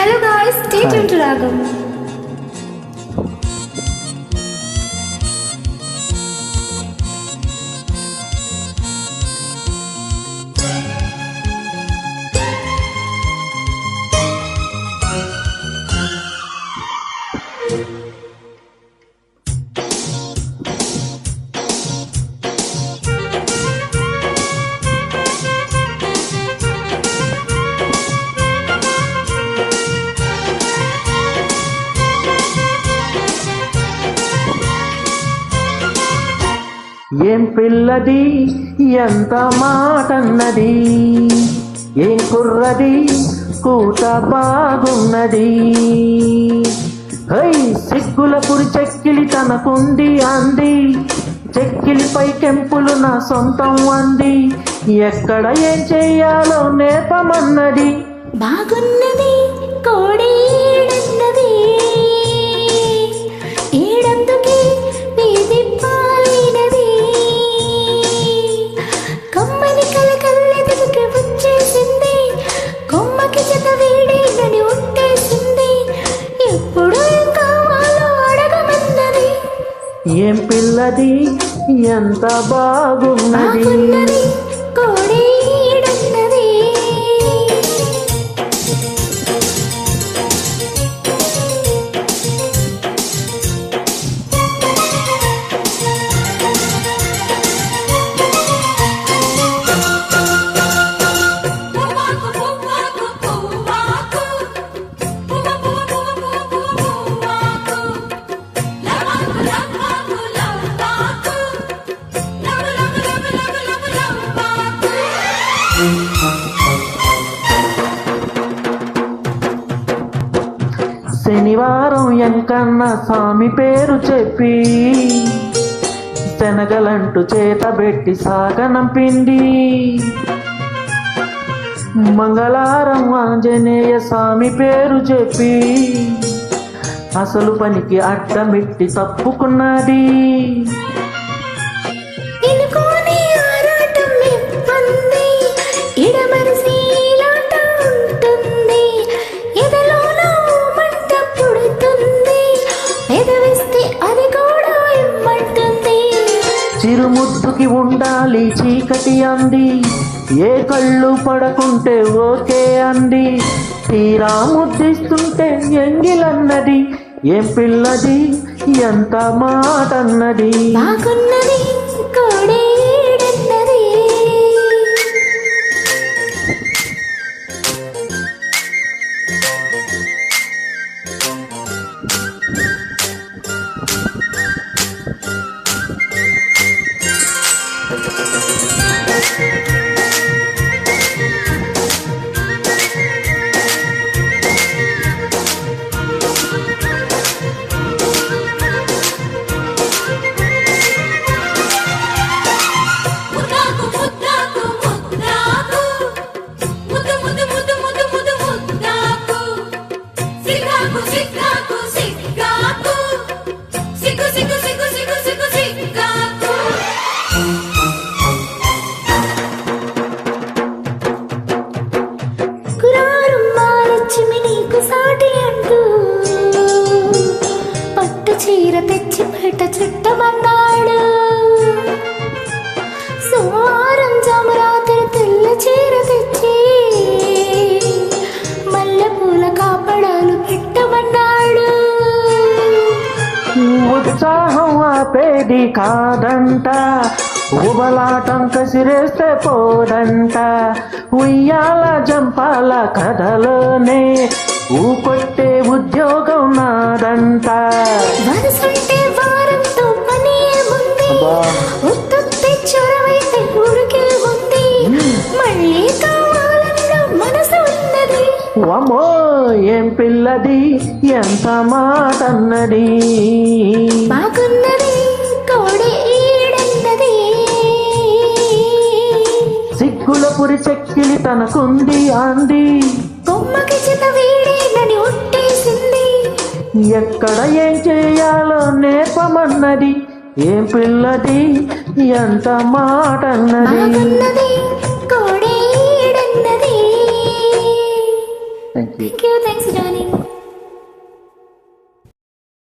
Hello guys, stay tuned to Ragam. ఏం పిల్లది? ఎంత మాటన్నది? ఏం కుర్రది? కూత బాగున్నది. హై సిగ్గుల పురి చెక్కిలి తనకుంది అంది. చెక్కిలిపై కెంపులు నా సొంతం అంది. ఎక్కడ ఏం చెయ్యాలో నేపమన్నది. బాగున్నది కోడేడన్నది. ఏం పిల్లది? ఎంత బాగున్నది? ఎంకన్న స్వామి పేరు చెప్పి శనగలంటూ చేతబెట్టి సాగనంపింది మంగళారం ఆంజనేయ స్వామి పేరు చెప్పి అసలు పనికి అడ్డమిట్టి తప్పుకున్నది. ఉండాలి చీకటి అంది. ఏ కళ్ళు పడకుంటే ఓకే అంది. తీరా ముద్దిస్తుంటే ఎంగిలన్నది. ఏం పిల్లది? ఎంత మాటన్నది? అన్నది తెచ్చి చుట్టమన్నాడు. సోమవారం జామరాత్రి తెల్ల చీర తెచ్చి మల్లె పూల కాపడాలు పెట్టమన్నాడు. ఉత్సాహం ఆపేది కాదంట ఉబలాటం కసిరేస్తే పోదంట. ఉయ్యాల జంపాల కథలోనే ఊకొట్టే ఉద్యోగం నాదంట. ఉత్తుత్తి చొరవైతే ఊరికే ఉంది. మళ్ళీ కావాలన్న మనసు ఉన్నది. వమో ఏం పిల్లది? ఎంత మాటన్నది? బాగున్నది కోడి ఈడన్నది సిగ్గుల పురి చెక్కిలి తనకుంది అంది. కొమ్మకి వేడేనని ఒట్టేసింది ఎక్కడ ఏం చేయాలో నేర్పమన్నది ఏం పిల్లది ఎంత మాటన్నది? అన్నది